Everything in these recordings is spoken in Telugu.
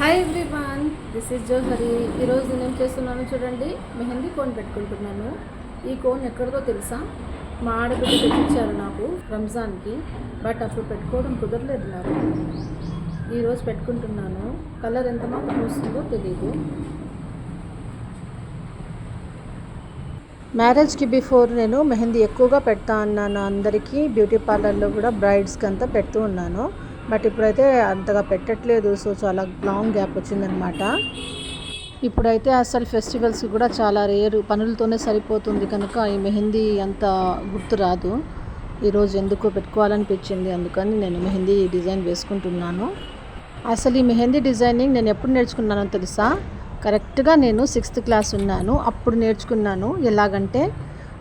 Hi everyone this is Johari ఈరోజు నేను ఏం చేస్తున్నాను చూడండి మెహందీ కోన్ పెట్టుకుంటున్నాను. ఈ కోన్ ఎక్కడిదో తెలుసా? మా ఆడబిడ్డ తెచ్చిచ్చారు నాకు రంజాన్కి బట్ అప్పుడు పెట్టుకోవడం కుదరలేదు నాకు. ఈరోజు పెట్టుకుంటున్నాను. కలర్ ఎంత మాత్రం వస్తుందో తెలియదు మ్యారేజ్కి బిఫోర్ నేను మెహందీ ఎక్కువగా పెడతా అన్నాను అందరికీ. బ్యూటీ పార్లర్లో కూడా బ్రైడ్స్కి అంతా పెడుతూ ఉన్నాను. బట్ ఇప్పుడైతే అంతగా పెట్టట్లేదు. సో చాలా లాంగ్ గ్యాప్ వచ్చిందనమాట ఇప్పుడైతే అసలు ఫెస్టివల్స్కి కూడా చాలా రేరు పనులతోనే సరిపోతుంది కనుక ఈ మెహందీ అంత గుర్తు రాదు. ఈరోజు ఎందుకో పెట్టుకోవాలనిపించింది అందుకని నేను మెహందీ డిజైన్ వేసుకుంటున్నాను. అసలు ఈ మెహందీ డిజైనింగ్ నేను ఎప్పుడు నేర్చుకున్నానో తెలుసా? కరెక్ట్గా నేను సిక్స్త్ క్లాస్ ఉన్నాను. అప్పుడు నేర్చుకున్నాను. ఎలాగంటే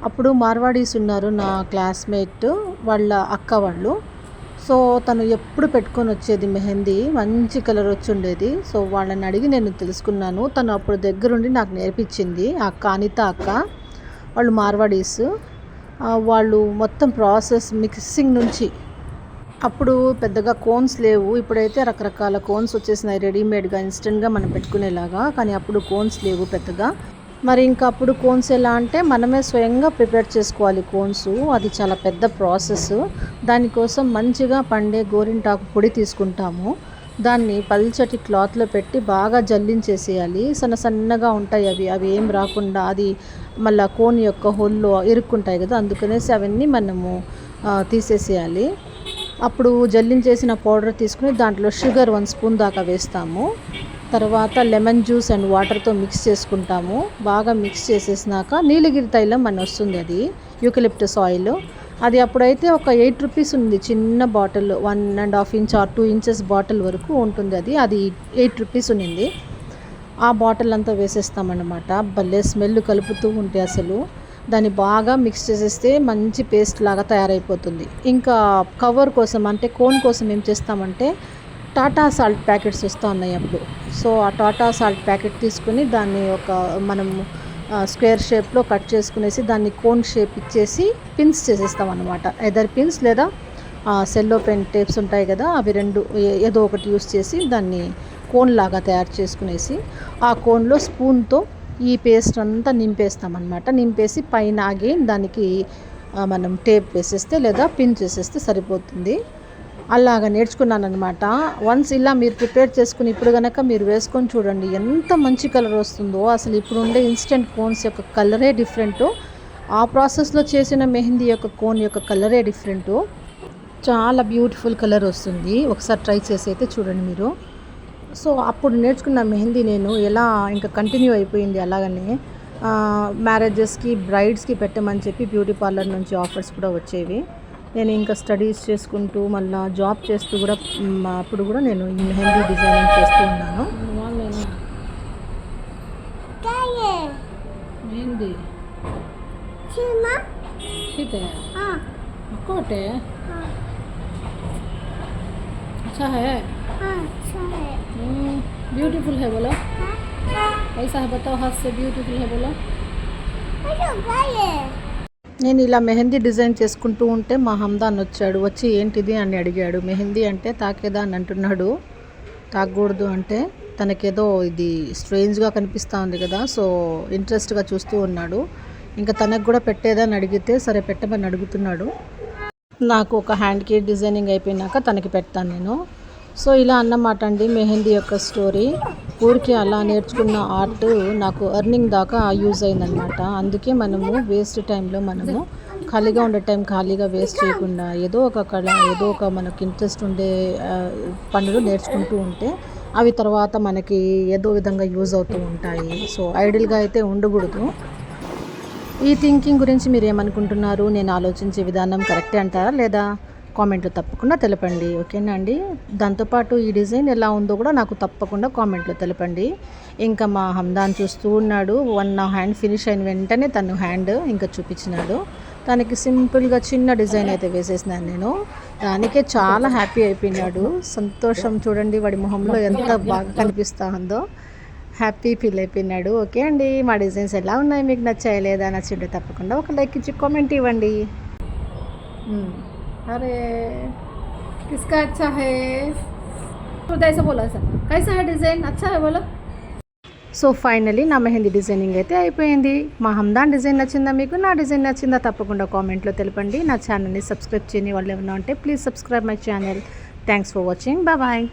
అప్పుడు మార్వాడీస్ ఉన్నారు నా క్లాస్మేట్ వాళ్ళ అక్క వాళ్ళు. సో తను ఎప్పుడు పెట్టుకొని వచ్చేది మెహందీ మంచి కలర్ వచ్చి ఉండేది. సో వాళ్ళని అడిగి నేను తెలుసుకున్నాను. తను అప్పుడు దగ్గరుండి నాకు నేర్పించింది. ఆ అక్క అనిత అక్క వాళ్ళు మార్వాడీస్. వాళ్ళు మొత్తం ప్రాసెస్ మిక్సింగ్ నుంచి. అప్పుడు పెద్దగా కోన్స్ లేవు. ఇప్పుడైతే రకరకాల కోన్స్ వచ్చేసినాయి. రెడీమేడ్గా ఇన్స్టెంట్గా మనం పెట్టుకునేలాగా. కానీ అప్పుడు కోన్స్ లేవు పెద్దగా. మరి ఇంకా అప్పుడు కోన్స్ ఎలా అంటే మనమే స్వయంగా ప్రిపేర్ చేసుకోవాలి కోన్స్. అది చాలా పెద్ద ప్రాసెస్. దానికోసం మంచిగా పండే గోరింటాకు పొడి తీసుకుంటాము. దాన్ని పల్చటి క్లాత్లో పెట్టి బాగా జల్లించేసేయాలి. సన్న సన్నగా ఉంటాయి అవి. అవి ఏం రాకుండా అది మళ్ళీ కోన్ యొక్క హోల్లో ఇరుక్కుంటాయి కదా అందుకనేసి అవన్నీ మనము తీసేసేయాలి. అప్పుడు జల్లించేసిన పౌడర్ తీసుకుని దాంట్లో షుగర్ వన్ స్పూన్ దాకా వేస్తాము. తర్వాత లెమన్ జ్యూస్ అండ్ వాటర్తో మిక్స్ చేసుకుంటాము. బాగా మిక్స్ చేసేసినాక నీలగిరి తైలం అని వస్తుంది అది యూకలిప్టస్ ఆయిల్. అది అప్పుడైతే ఒక ఎయిట్ రూపీస్ ఉంది చిన్న bottle one and half inch or two inches bottle వరకు ఉంటుంది అది. అది ఎయిట్ రూపీస్ ఉన్నింది. ఆ బాటిల్ అంతా వేసేస్తామన్నమాట. భలే స్మెల్ కలుపుతూ ఉంటే అసలు. దాన్ని బాగా మిక్స్ చేసేస్తే మంచి పేస్ట్ లాగా తయారైపోతుంది. ఇంకా కవర్ కోసం అంటే కోన్ కోసం ఏం చేస్తామంటే టాటా సాల్ట్ ప్యాకెట్స్ వస్తూ ఉన్నాయి అప్పుడు. సో ఆ టాటా సాల్ట్ ప్యాకెట్ తీసుకుని దాన్ని ఒక మనం స్క్వేర్ షేప్లో కట్ చేసుకునేసి దాన్ని కోన్ షేప్ ఇచ్చేసి పిన్స్ చేసేస్తాం అనమాట ఎదర్ పిన్స్ లేదా సెల్లో పెన్ టేప్స్ ఉంటాయి కదా అవి రెండు ఏ- ఏదో ఒకటి యూస్ చేసి దాన్ని కోన్ లాగా తయారు చేసుకునేసి ఆ కోన్లో స్పూన్తో ఈ పేస్ట్ అంతా నింపేస్తామన్నమాట. నింపేసి పైన అగైన్ దానికి మనం టేప్ వేసేస్తే లేదా పిన్ చేసేస్తే సరిపోతుంది. అలాగ నేర్చుకున్నాను అనమాట వన్స్ ఇలా మీరు ప్రిపేర్ చేసుకుని ఇప్పుడు కనుక మీరు వేసుకొని చూడండి ఎంత మంచి కలర్ వస్తుందో. అసలు ఇప్పుడు ఉండే ఇన్స్టెంట్ కోన్స్ యొక్క కలరే డిఫరెంట్ ఆ ప్రాసెస్లో చేసిన మెహందీ యొక్క కోన్ యొక్క కలరే డిఫరెంట్ చాలా బ్యూటిఫుల్ కలర్ వస్తుంది. ఒకసారి ట్రై చేసి అయితే చూడండి మీరు. సో అప్పుడు నేర్చుకున్న మెహందీ నేను ఎలా ఇంకా కంటిన్యూ అయిపోయింది అలాగనే మ్యారేజెస్కి బ్రైడ్స్కి పెట్టమని చెప్పి బ్యూటీ పార్లర్ నుంచి ఆఫర్స్ కూడా వచ్చేవి. నేను ఇంకా స్టడీస్ చేసుకుంటూ మళ్ళీ జాబ్ చేస్తూ కూడా మ్, అప్పుడు కూడా నేను ఈ మెహందీ డిజైనింగ్ చేస్తూ ఉన్నాను మెహందీ ठीक है कोट है अच्छा है ब्यूटीफुल है बोलो कैसा है बताओ हाथ से ब्यूटीफुल है बोलो నేను ఇలా మెహందీ డిజైన్ చేసుకుంటూ ఉంటే మా హమ్దాన్ వచ్చాడు వచ్చి ఏంటిది అని అడిగాడు. మెహందీ అంటే తాకేదా అని అంటున్నాడు. తాకూడదు అంటే తనకేదో ఇది స్ట్రేంజ్గా కనిపిస్తూ ఉంది కదా సో ఇంట్రెస్ట్గా చూస్తూ ఉన్నాడు. ఇంకా తనకు కూడా పెట్టేదని అడిగితే సరే పెట్టమని అడుగుతున్నాడు. నాకు ఒక హ్యాండ్కి డిజైనింగ్ అయిపోయినాక తనకి పెడతాను నేను. సో ఇలా అన్నమాట అండి మెహందీ యొక్క స్టోరీ. ఊరికి అలా నేర్చుకున్న ఆర్ట్ నాకు ఎర్నింగ్ దాకా యూజ్ అయిందనమాట అందుకే మనము వేస్ట్ టైంలో మనము ఖాళీగా ఉండే టైం ఖాళీగా వేస్ట్ చేయకుండా ఏదో ఒక కళ ఏదో ఒక మనకి ఇంట్రెస్ట్ ఉండే పనులు నేర్చుకుంటూ ఉంటే అవి తర్వాత మనకి ఏదో విధంగా యూజ్ అవుతూ ఉంటాయి. సో ఐడియల్గా అయితే ఉండకూడదు. ఈ థింకింగ్ గురించి మీరు ఏమనుకుంటున్నారు? నేను ఆలోచించే విధానం కరెక్టే అంటారా లేదా? కామెంట్లో తప్పకుండా తెలపండి ఓకేనా అండి? దాంతోపాటు ఈ డిజైన్ ఎలా ఉందో కూడా నాకు తప్పకుండా కామెంట్లో తెలపండి. ఇంకా మా హమ్దాన్ చూస్తూ ఉన్నాడు. వన్ నా హ్యాండ్ ఫినిష్ అయిన వెంటనే తను హ్యాండ్ ఇంకా చూపించినాడు. తనకి సింపుల్గా చిన్న డిజైన్ అయితే వేసేసినాను నేను. దానికే చాలా హ్యాపీ అయిపోయినాడు. సంతోషం చూడండి వాడి మొహంలో ఎంత బాగా కనిపిస్తూ ఉందో హ్యాపీ ఫీల్ అయిపోయినాడు. ఓకే అండి మా డిజైన్స్ ఎలా ఉన్నాయి? మీకు నచ్చాయి లేదా? నచ్చింటే తప్పకుండా ఒక లైక్ ఇచ్చి కామెంట్ ఇవ్వండి. అరే కిస్కా అచ్చా హే तो ऐसा बोला सर कैसा है डिज़ाइन अच्छा है बोला సో ఫైనలీ నా మెహందీ డిజైనింగ్ అయితే అయిపోయింది మా హమ్దాన్ డిజైన్ నచ్చిందా మీకు నా డిజైన్ నచ్చిందా తప్పకుండా కామెంట్లో తెలపండి నా ఛానల్ని సబ్స్క్రైబ్ చేయని వాళ్ళు ఏమన్నా ఉంటే please subscribe my channel thanks for watching bye